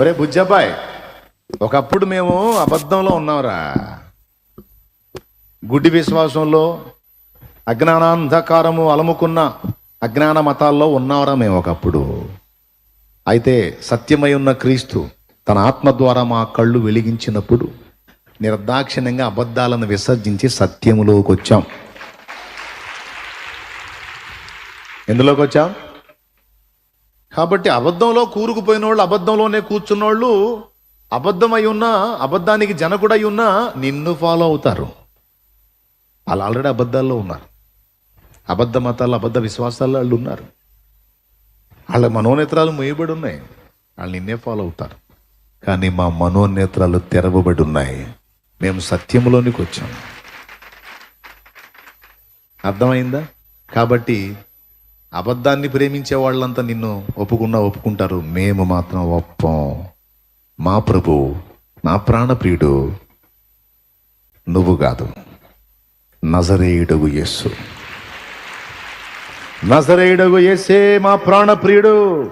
ఒరే బుజ్జబ్బాయ్ ఒకప్పుడు మేము అబద్ధంలో ఉన్నాంరా. గుడ్డి విశ్వాసంలో అజ్ఞానాంధకారము అలముకున్న అజ్ఞాన మతాల్లో ఉన్నాంరా మేము ఒకప్పుడు. అయితే సత్యమై ఉన్న క్రీస్తు తన ఆత్మ ద్వారా మా కళ్ళు వెలిగించినప్పుడు నిర్దాక్షిణ్యంగా అబద్ధాలను విసర్జించి సత్యములోకి వచ్చాం ఎందులోకి వచ్చాం కాబట్టి అబద్ధంలో కూరుకుపోయిన వాళ్ళు అబద్ధంలోనే కూర్చున్నోళ్ళు అబద్ధమై ఉన్నా అబద్ధానికి జనకుడై ఉన్నా నిన్ను ఫాలో అవుతారు. వాళ్ళు ఆల్రెడీ అబద్ధాల్లో ఉన్నారు. అబద్ధ మతాలు అబద్ధ విశ్వాసాల్లో వాళ్ళు ఉన్నారు. వాళ్ళ మనోనేత్రాలు మూయబడి ఉన్నాయి. వాళ్ళు నిన్నే ఫాలో అవుతారు. కానీ మా మనోనేత్రాలు తెరవబడి ఉన్నాయి. మేము సత్యంలోనికి వచ్చాము అర్థమైందా? కాబట్టి అబద్ధాన్ని ప్రేమించే వాళ్ళంతా నిన్ను ఒప్పుకున్నా ఒప్పుకుంటారు. మేము మాత్రం ఒప్పం. మా ప్రభు నా ప్రాణప్రియుడు నువ్వు కాదు. నజరేయుడగు యేసు. నజరేయుడగు యేసే మా ప్రాణప్రియుడు.